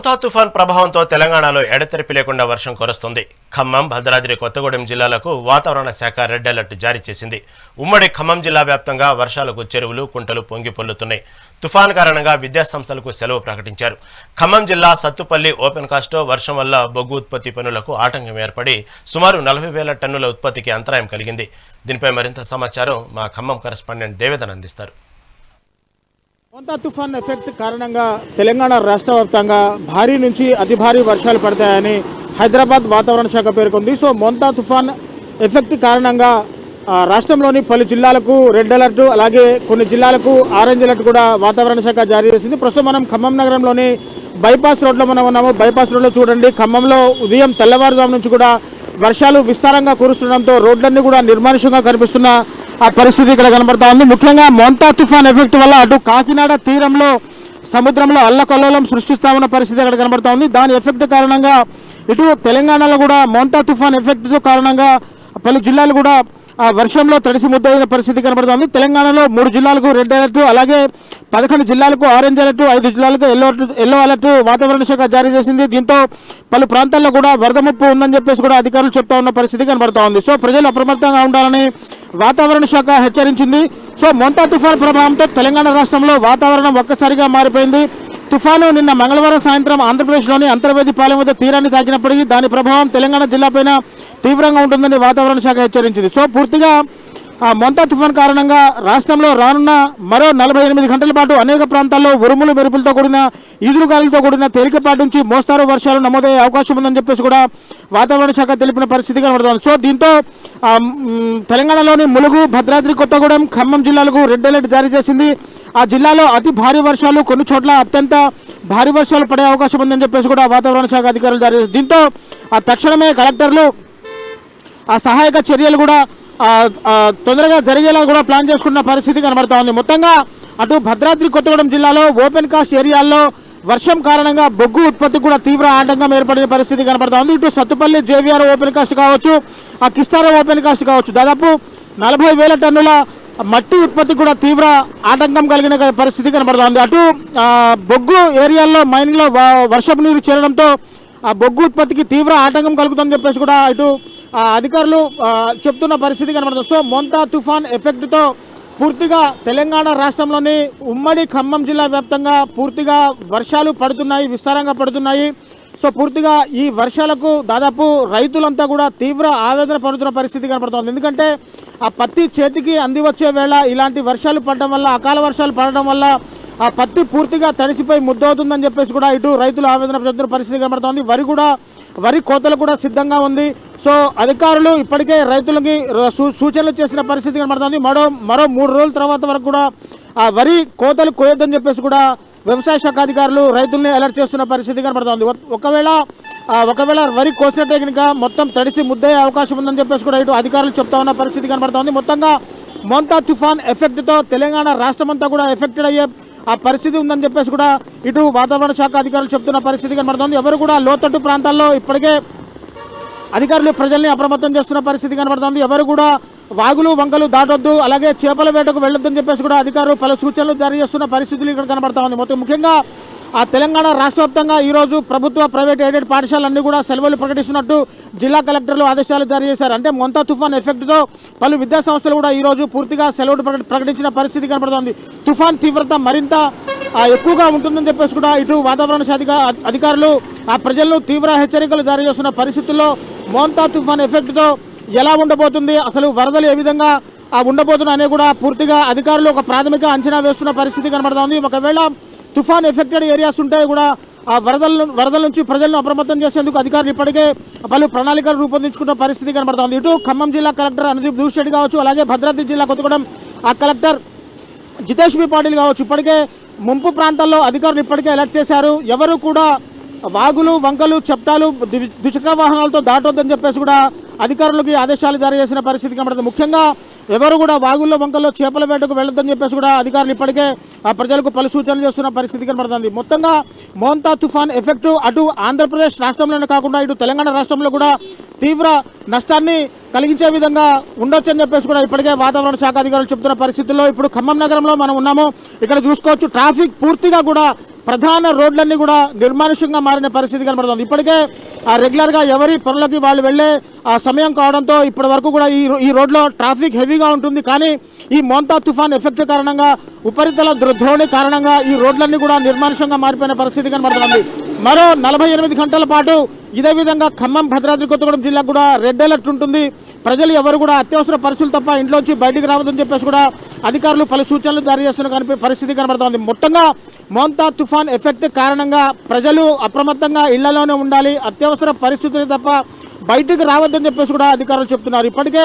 మోంతా తుఫాన్ ప్రభావంతో తెలంగాణలో ఎడతెరిపి లేకుండా వర్షం కురుస్తుంది. ఖమ్మం భద్రాద్రి కొత్తగూడెం జిల్లాలకు వాతావరణ శాఖ రెడ్ అలర్ట్ జారీ చేసింది. ఉమ్మడి ఖమ్మం జిల్లా వ్యాప్తంగా వర్షాలకు చెరువులు కుంటలు పొంగి పొల్లుతున్నాయి తుఫాన్ కారణంగా విద్యాసంస్థలకు సెలవు ప్రకటించారు. ఖమ్మం జిల్లా సత్తుపల్లి ఓపెన్ కాస్ట్లో వర్షం వల్ల బొగ్గు ఉత్పత్తి పనులకు ఆటంకం ఏర్పడి సుమారు నలభై వేల టన్నుల ఉత్పత్తికి అంతరాయం కలిగింది. దీనిపై మరింత సమాచారం మా ఖమ్మం కరెస్పాండెంట్ దేవేదన్ అందిస్తారు. కొంత తుఫాన్ ఎఫెక్ట్ కారణంగా తెలంగాణ రాష్ట్ర వ్యాప్తంగా భారీ నుంచి అతి భారీ వర్షాలు పడతాయని హైదరాబాద్ వాతావరణ శాఖ పేర్కొంది. సో మోంతా తుఫాన్ ఎఫెక్ట్ కారణంగా రాష్ట్రంలోని పలు జిల్లాలకు రెడ్ అలర్ట్ అలాగే కొన్ని జిల్లాలకు ఆరెంజ్ అలర్ట్ కూడా వాతావరణ శాఖ జారీ చేసింది. ప్రస్తుతం మనం ఖమ్మం నగరంలోని బైపాస్ రోడ్లో మనం ఉన్నాము. బైపాస్ రోడ్లో చూడండి ఖమ్మంలో ఉదయం తెల్లవారుజాము నుంచి కూడా వర్షాలు విస్తారంగా కురుస్తుండడంతో రోడ్లన్నీ కూడా నిర్మానుష్యంగా కనిపిస్తున్న ఆ పరిస్థితి ఇక్కడ కనబడతా ఉంది. ముఖ్యంగా మోంతా తుఫాన్ ఎఫెక్ట్ వల్ల అటు కాకినాడ తీరంలో సముద్రంలో అల్లకల్లోలం సృష్టిస్తా ఉన్న పరిస్థితి అక్కడ కనబడతా ఉంది. దాని ఎఫెక్ట్ కారణంగా ఇటు తెలంగాణలో కూడా మోంతా తుఫాన్ ఎఫెక్ట్ కారణంగా పలు జిల్లాలు కూడా వర్షంలో తడిసి ముద్దయిన పరిస్థితి కనబడుతోంది. తెలంగాణలో మూడు జిల్లాలకు రెడ్ అలర్ట్ అలాగే పదకొండు జిల్లాలకు ఆరెంజ్ అలర్ట్ ఐదు జిల్లాలకు ఎల్లో ఎల్లో అలర్ట్ వాతావరణ శాఖ జారీ చేసింది. దీంతో పలు ప్రాంతాల్లో కూడా వరద ముప్పు ఉందని చెప్పేసి కూడా అధికారులు చెప్తా ఉన్న పరిస్థితి కనబడుతోంది. ఉంది సో ప్రజలు అప్రమత్తంగా ఉండాలని వాతావరణ శాఖ హెచ్చరించింది. సో మొంటా తుఫాన్ ప్రభావంతో తెలంగాణ రాష్ట్రంలో వాతావరణం ఒక్కసారిగా మారిపోయింది. తుఫాను నిన్న మంగళవారం సాయంత్రం ఆంధ్రప్రదేశ్లోని అంతర్వేది పాలెం వద్ద తీరాన్ని తాకినప్పటికీ దాని ప్రభావం తెలంగాణ జిల్లాపైన తీవ్రంగా ఉంటుందని వాతావరణ శాఖ హెచ్చరించింది. సో పూర్తిగా ఆ మొంతా తుఫాన్ కారణంగా రాష్ట్రంలో రానున్న మరో నలభై ఎనిమిది గంటల పాటు అనేక ప్రాంతాల్లో ఉరుములు మెరుపులతో కూడిన ఈదురుగాలులతో కూడిన తేలికపాటి నుంచి మోస్తారు వర్షాలు నమోదయ్యే అవకాశం ఉందని చెప్పేసి కూడా వాతావరణ శాఖ తెలిపిన పరిస్థితి కనబడుతుంది. సో దీంతో తెలంగాణలోని ములుగు భద్రాద్రి కొత్తగూడెం ఖమ్మం జిల్లాలకు రెడ్ అలర్ట్ జారీ చేసింది. ఆ జిల్లాలో అతి భారీ వర్షాలు కొన్ని చోట్ల అత్యంత భారీ వర్షాలు పడే అవకాశం ఉందని చెప్పేసి కూడా వాతావరణ శాఖ అధికారులు జారీ చేశారు దీంతో ఆ తక్షణమే కలెక్టర్లు ఆ సహాయక చర్యలు కూడా తొందరగా జరిగేలా కూడా ప్లాన్ చేసుకున్న పరిస్థితి కనబడతా ఉంది. మొత్తంగా అటు భద్రాద్రి కొత్తగూడెం జిల్లాలో ఓపెన్ కాస్ట్ ఏరియాల్లో వర్షం కారణంగా బొగ్గు ఉత్పత్తి కూడా తీవ్ర ఆటంకం ఏర్పడిన పరిస్థితి కనబడతా ఉంది. ఇటు సత్తుపల్లి జేవిఆర్ ఓపెన్ కాస్ట్ కావచ్చు ఆ కిస్తారా ఓపెన్ కాస్ట్ కావచ్చు దాదాపు నలభై వేల టన్నుల మట్టి ఉత్పత్తి కూడా తీవ్ర ఆటంకం కలిగిన పరిస్థితి కనబడుతోంది అటు బొగ్గు ఏరియాల్లో మైన్లో వ- వర్షపు నీరు చేరడంతో ఆ బొగ్గు ఉత్పత్తికి తీవ్ర ఆటంకం కలుగుతుందని చెప్పేసి కూడా ఇటు అధికారులు చెప్తున్న పరిస్థితి కనబడుతుంది. సో మోంతా తుఫాన్ ఎఫెక్ట్తో పూర్తిగా తెలంగాణ రాష్ట్రంలోని ఉమ్మడి ఖమ్మం జిల్లా వ్యాప్తంగా పూర్తిగా వర్షాలు పడుతున్నాయి విస్తారంగా పడుతున్నాయి. సో పూర్తిగా ఈ వర్షాలకు దాదాపు రైతులంతా కూడా తీవ్ర ఆవేదన పడుతున్న పరిస్థితి కనపడుతోంది ఎందుకంటే ఆ పత్తి చేతికి అంది వచ్చే వేళ ఇలాంటి వర్షాలు పడడం వల్ల అకాల వర్షాలు పడడం వల్ల ఆ పత్తి పూర్తిగా తడిసిపోయి ముద్దవుతుందని చెప్పేసి కూడా ఇటు రైతులు ఆవేదన చెందుతున్న పరిస్థితి కనబడుతోంది. వరి కూడా వరి కోతలు కూడా సిద్ధంగా ఉంది. సో అధికారులు ఇప్పటికే రైతులకి సూ- సూచనలు చేసిన పరిస్థితి కనబడుతుంది. మరో మరో మూడు రోజుల తర్వాత వరకు కూడా ఆ వరి కోతలు కోయొద్దని చెప్పేసి కూడా వ్యవసాయ శాఖ అధికారులు రైతుల్ని అలర్ట్ చేస్తున్న పరిస్థితి కనబడుతుంది. ఒకవేళ ఒకవేళ వరి కోసినట్టే కనుక మొత్తం తడిసి ముద్దయ్యే అవకాశం ఉందని చెప్పేసి కూడా ఇటు అధికారులు చెప్తా ఉన్న పరిస్థితి కనబడుతోంది. మొత్తంగా మోంతా తుఫాన్ ఎఫెక్ట్తో తెలంగాణ రాష్ట్రం అంతా కూడా ఎఫెక్టెడ్ అయ్యే ఆ పరిస్థితి ఉందని చెప్పేసి కూడా ఇటు వాతావరణ శాఖ అధికారులు చెప్తున్న పరిస్థితి కనబడుతోంది. ఎవరు కూడా లోతట్టు ప్రాంతాల్లో ఇప్పటికే అధికారులు ప్రజల్ని అప్రమత్తం చేస్తున్న పరిస్థితి కనబడుతోంది. ఎవరు కూడా వాగులు వంకలు దాటొద్దు అలాగే చేపల వేటకు వెళ్ళొద్దని చెప్పేసి కూడా అధికారులు పలు సూచనలు జారీ చేస్తున్న పరిస్థితులు ఇక్కడ కనబడతా ఉంది మొత్తం ముఖ్యంగా ఆ తెలంగాణ రాష్ట్ర వ్యాప్తంగా ఈరోజు ప్రభుత్వ ప్రైవేట్ ఎయిడెడ్ పాఠశాలన్నీ కూడా సెలవులు ప్రకటిస్తున్నట్టు జిల్లా కలెక్టర్లు ఆదేశాలు జారీ చేశారు. అంటే మొంతా తుఫాన్ ఎఫెక్ట్తో పలు విద్యా సంస్థలు కూడా ఈరోజు పూర్తిగా సెలవులు ప్రకటి- ప్రకటించిన పరిస్థితి కనబడుతోంది. తుఫాన్ తీవ్రత మరింత ఎక్కువగా ఉంటుందని చెప్పేసి కూడా ఇటు వాతావరణ శాఖ అధికారులు ఆ ప్రజలను తీవ్ర హెచ్చరికలు జారీ చేస్తున్న పరిస్థితుల్లో మోంతా తుఫాన్ ఎఫెక్ట్తో ఎలా ఉండబోతుంది అసలు వరదలు ఏ విధంగా ఆ ఉండబోతున్నాయి కూడా పూర్తిగా అధికారులు ఒక ప్రాథమిక అంచనా వేస్తున్న పరిస్థితి కనబడుతోంది. ఒకవేళ తుఫాన్ ఎఫెక్టెడ్ ఏరియాస్ ఉంటే కూడా ఆ వరదల వరదల నుంచి ప్రజలను అప్రమత్తం చేసేందుకు అధికారులు ఇప్పటికే పలు ప్రణాళికలు రూపొందించుకున్న పరిస్థితి కనబడుతోంది. ఇటు ఖమ్మం జిల్లా కలెక్టర్ అనుదీప్ దూషెడ్డి కావచ్చు అలాగే భద్రాద్రి జిల్లా కొత్తగూడెం ఆ కలెక్టర్ జితేష్ బి పాటిల్ కావచ్చు ఇప్పటికే ముంపు ప్రాంతాల్లో అధికారులు ఇప్పటికే అలర్ట్ చేశారు. ఎవరు కూడా వాగులు వంకలు చెప్టాలు ద్విచక్ర వాహనాలతో దాటొద్దని చెప్పేసి కూడా అధికారులకి ఆదేశాలు జారీ చేసిన పరిస్థితి కనబడుతుంది. ముఖ్యంగా ఎవరు కూడా వాగుల్లో వంకల్లో చేపల వేటకు వెళ్ళొద్దని చెప్పేసి కూడా అధికారులు ఇప్పటికే ఆ ప్రజలకు పలు సూచనలు చేస్తున్న పరిస్థితి కనబడుతుంది. మొత్తంగా మోంతా తుఫాన్ ఎఫెక్ట్ అటు ఆంధ్రప్రదేశ్ రాష్ట్రంలోనే కాకుండా ఇటు తెలంగాణ రాష్ట్రంలో కూడా తీవ్ర నష్టాన్ని కలిగించే విధంగా ఉండొచ్చని చెప్పేసి కూడా ఇప్పటికే వాతావరణ శాఖ అధికారులు చెబుతున్న పరిస్థితుల్లో ఇప్పుడు ఖమ్మం నగరంలో మనం ఉన్నాము. ఇక్కడ చూసుకోవచ్చు ట్రాఫిక్ పూర్తిగా కూడా ప్రధాన రోడ్లన్నీ కూడా నిర్మానుష్యంగా మారిన పరిస్థితి కనబడుతుంది. ఇప్పటికే ఆ రెగ్యులర్గా ఎవరి పనులకి వాళ్ళు వెళ్ళే ఆ సమయం కావడంతో ఇప్పటి వరకు కూడా ఈ రో- ఈ రోడ్లో ట్రాఫిక్ హెవీగా ఉంటుంది. కానీ ఈ మోంతా తుఫాన్ ఎఫెక్ట్ కారణంగా ఉపరితల ద్రో- ద్రోణి కారణంగా ఈ రోడ్లన్నీ కూడా నిర్మానుష్యంగా మారిపోయిన పరిస్థితి కనబడుతుంది. మరో నలభై ఎనిమిది గంటల పాటు ఇదే విధంగా ఖమ్మం భద్రాద్రి కొత్తగూడెం జిల్లాకు కూడా రెడ్ అలర్ట్ ఉంటుంది. ప్రజలు ఎవరు కూడా అత్యవసర పరిస్థితులు తప్ప ఇంట్లోంచి బయటికి రావద్దని చెప్పేసి కూడా అధికారులు పలు సూచనలు జారీ చేస్తున్న కనిపి పరిస్థితి కనబడుతోంది. మొత్తంగా మోంతా తుఫాన్ ఎఫెక్ట్ కారణంగా ప్రజలు అప్రమత్తంగా ఇళ్ళలోనే ఉండాలి అత్యవసర పరిస్థితులు తప్ప బయటికి రావద్దని చెప్పేసి కూడా అధికారులు చెప్తున్నారు. ఇప్పటికే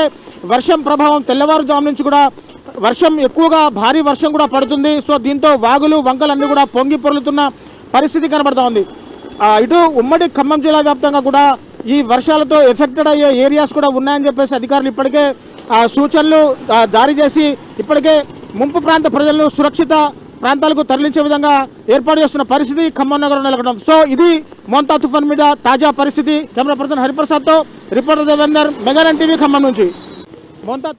వర్షం ప్రభావం తెల్లవారుజాము నుంచి కూడా వర్షం ఎక్కువగా భారీ వర్షం కూడా పడుతుంది. సో దీంతో వాగులు వంకలన్నీ కూడా పొంగి పొరులుతున్న పరిస్థితి కనబడుతోంది. ఇటు ఉమ్మడి ఖమ్మం జిల్లా వ్యాప్తంగా కూడా ఈ వర్షాలతో ఎఫెక్టెడ్ అయ్యే ఏరియాస్ కూడా ఉన్నాయని చెప్పేసి అధికారులు ఇప్పటికే సూచనలు జారీ చేసి ఇప్పటికే ముంపు ప్రాంత ప్రజలను సురక్షిత ప్రాంతాలకు తరలించే విధంగా ఏర్పాటు చేస్తున్న పరిస్థితి ఖమ్మం నగరం నెలకొంది సో ఇది మోంతా తుఫాన్ మీద తాజా పరిస్థితి. కెమెరా పర్సన్ హరిప్రసాద్తో రిపోర్టర్ దేవేందర్ మెగాన్ టీవీ ఖమ్మం నుంచి. మోంతా